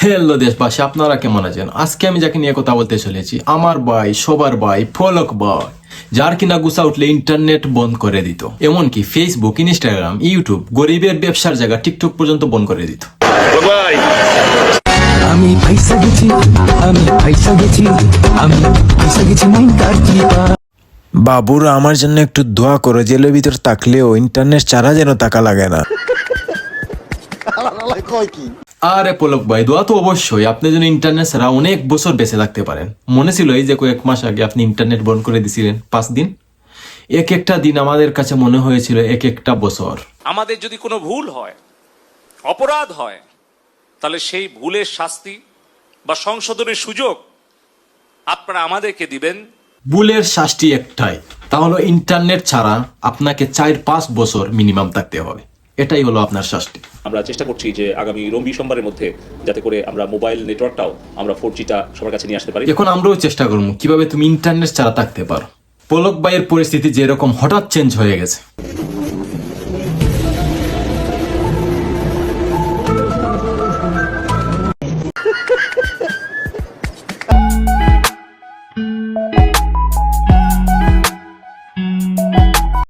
Hello দেশবাসী আপনারা কেমন আছেন? আজকে আমি যাকে নিয়ে কথা বলতে চলেছি আমার ভাই সবার ভাই ফলক ভাই যার কিনা গুছা উঠলে ইন্টারনেট বন্ধ করে দিত। এমনকি ফেসবুক ইনস্টাগ্রাম ইউটিউব গরিবের ব্যবসার জায়গা টিকটক পর্যন্ত বন্ধ করে দিত। আমি পয়সা গেছি আমি পয়সা গেছি আমি পয়সা গেছি বাবুরা আমার জন্য একটু দোয়া করো জেলের ভিতর থাকলেও ইন্টারনেট ছাড়া যেন টাকা লাগে না। আরে পলক ভাই দোয়া তো অবশ্যই আপনি যেন ইন্টারনেট ছাড়া অনেক বছর বেঁচে থাকতে পারেন। মনে ছিল এই যে কয়েক মাস আগে আপনি ইন্টারনেট বন্ধ করে দিছিলেন পাঁচ দিন? এক একটা দিন আমাদের কাছে মনে হয়েছিল এক একটা বছর। আমাদের যদি কোনো ভুল হয় অপরাধ হয় তাহলে সেই ভুলের শাস্তি বা সংশোধনের সুযোগ আপনারা আমাদেরকে দিবেন। ভুলের শাস্তি একটাই তা হলো ইন্টারনেট ছাড়া আপনাকে চার পাঁচ বছর মিনিমাম থাকতে হবে। এটাই হলো আপনার শাস্তি। আমরা চেষ্টা করছি যে আগামী রবি সোমবারের মধ্যে যাতে করে আমরা মোবাইল নেটওয়ার্কটাও আমরা ফোর জিটা সবার কাছে নিয়ে আসতে পারি। এখন আমরাও চেষ্টা করব। কীভাবে তুমি ইন্টারনেট ছাড়া থাকতে পারো? পলক বাইয়ের পরিস্থিতি যেরকম হঠাৎ চেঞ্জ হয়ে গেছে।